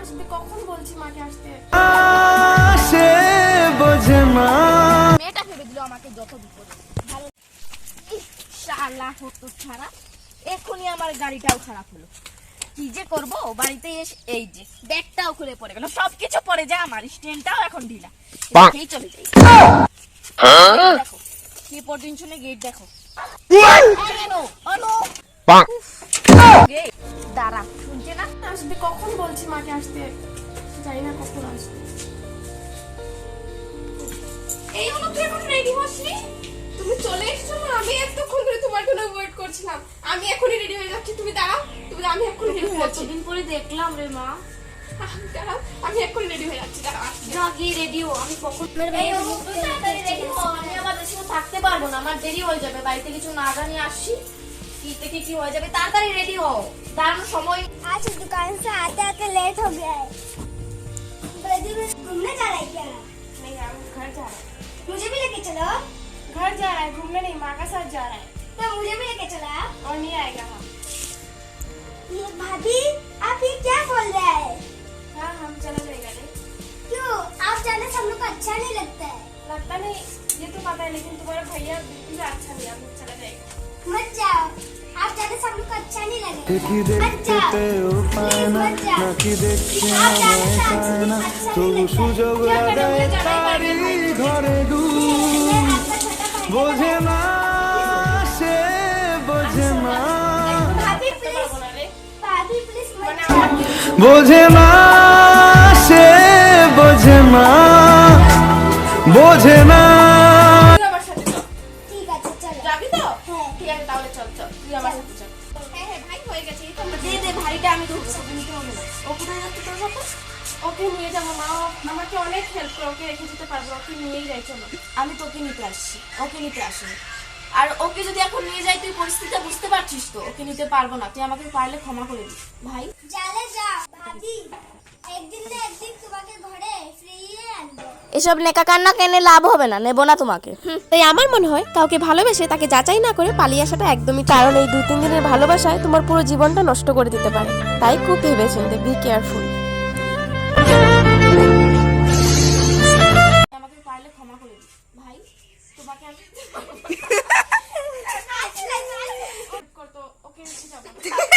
আসবে কখন বলছি মাকে আসতে? সে বোঝে না মেয়েটা ভেবে দিল আমাকে যত বিপদ। শালা হতো খারাপ এক্ষুনি আমার গাড়িটাও খারাপ হলো। কি যে করব? বাড়িতে এসে এই যে ব্যাগটাও খুলে পড়ে গেল। সবকিছু পড়ে যায় আমার স্ট্যান্ডটাও এখন ঢিলা। রেখেই চলে যাই। দেখো কি পরদিন শুনে গেট দেখো। আসবে কখন বলছি মাকে আসতে? জানি না কখন আসবে। এই হলো তুই এখন রেডি হসনি তুমি চলে এসছো না? আমি এতক্ষণ ধরে তোমার জন্য ওয়েট করছিলাম। আমি এখনই রেডি হয়ে যাচ্ছি। তুমি দাঁড়াও তুমি আমি এখনই রেডি হয়ে যাচ্ছি। কতদিন পরে দেখলাম রে মা। দাঁড়াও আমি এখনই রেডি হয়ে যাচ্ছি। দাঁড়াও। যা গিয়ে রেডি হো। আমি কখন এই ও, তাড়াতাড়ি রেডি হো। আমি আবার বেশি থাকতে পারব না। আমার দেরি হয়ে যাবে। বাড়িতে কিছু না জানিয়ে আসছি। लेट हो गया है। घूमने जा रहा है घर जा रहा है। मुझे भी लेके चलो। घर जा रहा है घूमने नहीं माँ का साथ जा रहा है। तो मुझे भी लेके चला। और नहीं आएगा हाँ। भाभी है लेकिन तुम्हारा भैया बिल्कुल भी अच्छा नहीं है हम लोग चला जाएगा मत जाओ आप जाने से हम लोग को अच्छा नहीं लगेगा কি দেখতে পেও পায় না নাকি দেখতে আমায় চায় না তবু সুযোগ লাগায় তারি ঘরে ডু বোঝে না সে বোঝে না भाभी प्लीज भाभी प्लीज मत মানে जाओ আমার বোঝে না সে বোঝে না বোঝে না যাবি তো? হ্যাঁ। ঠিক আছে তাহলে চল চল। তুই আমার সাথে চল। হ্যাঁ হ্যাঁ ভাই হয়ে গেছে দে দে আমি ধরবো তোকে নিতে হবে না। ও কোথায় যাচ্ছে তোর সাথে ওকে নিয়ে যাব মা আমাকে অনেক হেল্প করে ওকে রেখে যেতে পারব ওকে নিয়েই যাই চলো। আমি তোকে নিতে আসছি ওকে নিতে আসিনি। আর ওকে যদি এখন নিয়ে যাই তুই পরিস্থিতিটা বুঝতে পারছিস তো? ওকে নিতে পারব না তুই আমাকে পারলে ক্ষমা করে দিস। ভাই? ভাবি। এসব নেকা কান্না কেনে লাভ হবে না নেব না তোমাকে। তাই আমার মনে হয় কাউকে ভালোবেসে তাকে যাচাই না করে পালিয়ে আসাটা একদমই কারণ এই দুই তিন দিনের ভালোবাসায় তোমার পুরো জীবনটা নষ্ট করে দিতে পারে। তাই খুব ভেবেচিন্তে বি কেয়ারফুল তোমাকে আচ্ছা, আচ্ছা, আচ্ছা।